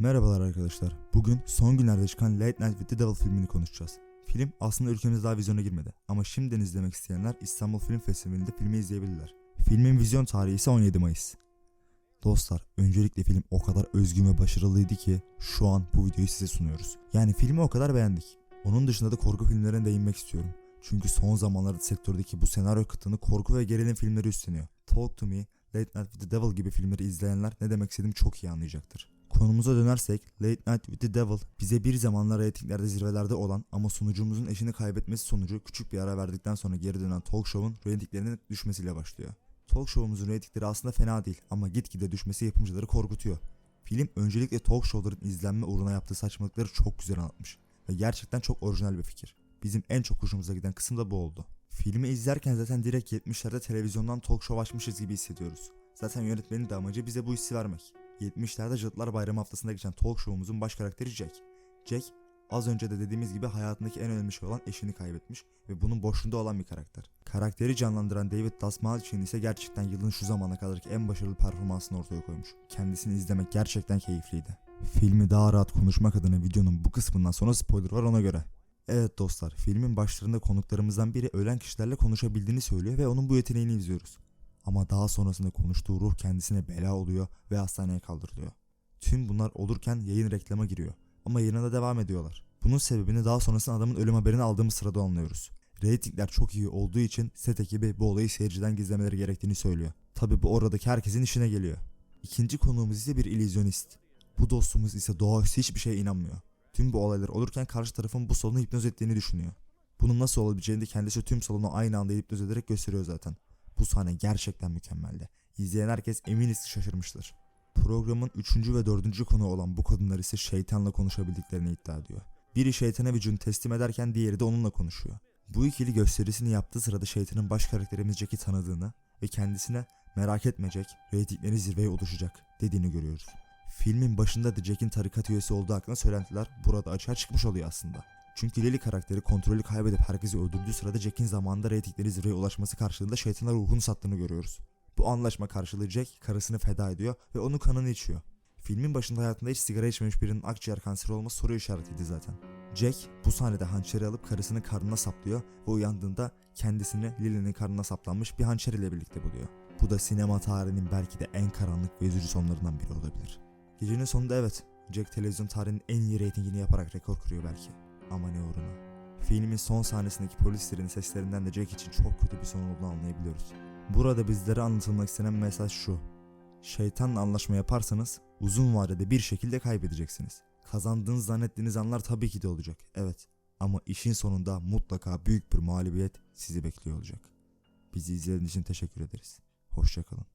Merhabalar arkadaşlar. Bugün son günlerde çıkan Late Night with the Devil filmini konuşacağız. Film aslında ülkemizde daha vizyona girmedi ama şimdiden izlemek isteyenler İstanbul Film Festivali'nde filmi izleyebilirler. Filmin vizyon tarihi ise 17 Mayıs. Dostlar, öncelikle film o kadar özgün ve başarılıydı ki şu an bu videoyu size sunuyoruz. Yani filmi o kadar beğendik. Onun dışında da korku filmlerine değinmek istiyorum. Çünkü son zamanlarda sektördeki bu senaryo kıtını korku ve gerilim filmleri üstleniyor. Talk to Me, Late Night with the Devil gibi filmleri izleyenler ne demek istediğimi çok iyi anlayacaktır. Konumuza dönersek Late Night with the Devil bize bir zamanlar reytinglerde zirvelerde olan ama sunucumuzun eşini kaybetmesi sonucu küçük bir ara verdikten sonra geri dönen talk show'un reytinglerinin düşmesiyle başlıyor. Talk show'umuzun reytingleri aslında fena değil ama gitgide düşmesi yapımcıları korkutuyor. Film öncelikle talk show'ların izlenme uğruna yaptığı saçmalıkları çok güzel anlatmış ve gerçekten çok orijinal bir fikir. Bizim en çok hoşumuza giden kısım da bu oldu. Filmi izlerken zaten direkt 70'lerde televizyondan talk show açmışız gibi hissediyoruz. Zaten yönetmenin de amacı bize bu hissi vermek. 70'lerde Cadılar Bayramı haftasında geçen talk show'umuzun baş karakteri Jack. Jack, az önce de dediğimiz gibi hayatındaki en önemli şey olan eşini kaybetmiş ve bunun boşluğunda olan bir karakter. Karakteri canlandıran David Dastmalchian ise gerçekten yılın şu zamana kadarki en başarılı performansını ortaya koymuş. Kendisini izlemek gerçekten keyifliydi. Filmi daha rahat konuşmak adına videonun bu kısmından sonra spoiler var ona göre. Evet dostlar, filmin başlarında konuklarımızdan biri ölen kişilerle konuşabildiğini söylüyor ve onun bu yeteneğini izliyoruz. Ama daha sonrasında konuştuğu ruh kendisine bela oluyor ve hastaneye kaldırılıyor. Tüm bunlar olurken yayın reklama giriyor ama yayına da devam ediyorlar. Bunun sebebini daha sonrasında adamın ölüm haberini aldığımız sırada anlıyoruz. Ratingler çok iyi olduğu için set ekibi bu olayı seyirciden gizlemeleri gerektiğini söylüyor. Tabi bu oradaki herkesin işine geliyor. İkinci konuğumuz ise bir illüzyonist. Bu dostumuz ise doğaüstü hiçbir şeye inanmıyor. Tüm bu olaylar olurken karşı tarafın bu salonu hipnoz ettiğini düşünüyor. Bunun nasıl olabileceğini de kendisi tüm salonu aynı anda hipnoz ederek gösteriyor zaten. Bu sahne gerçekten mükemmeldi. İzleyen herkes eminiz şaşırmıştır. Programın 3. ve 4. konu olan bu kadınlar ise şeytanla konuşabildiklerini iddia ediyor. Biri şeytana vücudunu teslim ederken diğeri de onunla konuşuyor. Bu ikili gösterisini yaptığı sırada şeytanın baş karakterimiz Jack'i tanıdığını ve kendisine merak etme Jack, reytingleri zirveye ulaşacak dediğini görüyoruz. Filmin başında da Jack'in tarikat üyesi olduğu hakkında söylentiler burada açığa çıkmış oluyor aslında. Çünkü Lily karakteri kontrolü kaybedip herkesi öldürdüğü sırada Jack'in zamanında reytingleri zirveye ulaşması karşılığında şeytana ruhunu sattığını görüyoruz. Bu anlaşma karşılığı Jack karısını feda ediyor ve onun kanını içiyor. Filmin başında hayatında hiç sigara içmemiş birinin akciğer kanseri olması soru işaretiydi zaten. Jack bu sahnede hançeri alıp karısının karnına saplıyor ve uyandığında kendisini Lily'nin karnına saplanmış bir hançer ile birlikte buluyor. Bu da sinema tarihinin belki de en karanlık ve üzücü sonlarından biri olabilir. Gecenin sonunda evet, Jack televizyon tarihinin en iyi reytingini yaparak rekor kırıyor belki. Ama ne uğruna. Filmin son sahnesindeki polislerin seslerinden de Jack için çok kötü bir son olduğunu anlayabiliyoruz. Burada bizlere anlatılmak istenen mesaj şu. Şeytanla anlaşma yaparsanız uzun vadede bir şekilde kaybedeceksiniz. Kazandığınız zannettiğiniz anlar tabii ki de olacak. Evet. Ama işin sonunda mutlaka büyük bir mağlubiyet sizi bekliyor olacak. Bizi izlediğiniz için teşekkür ederiz. Hoşçakalın.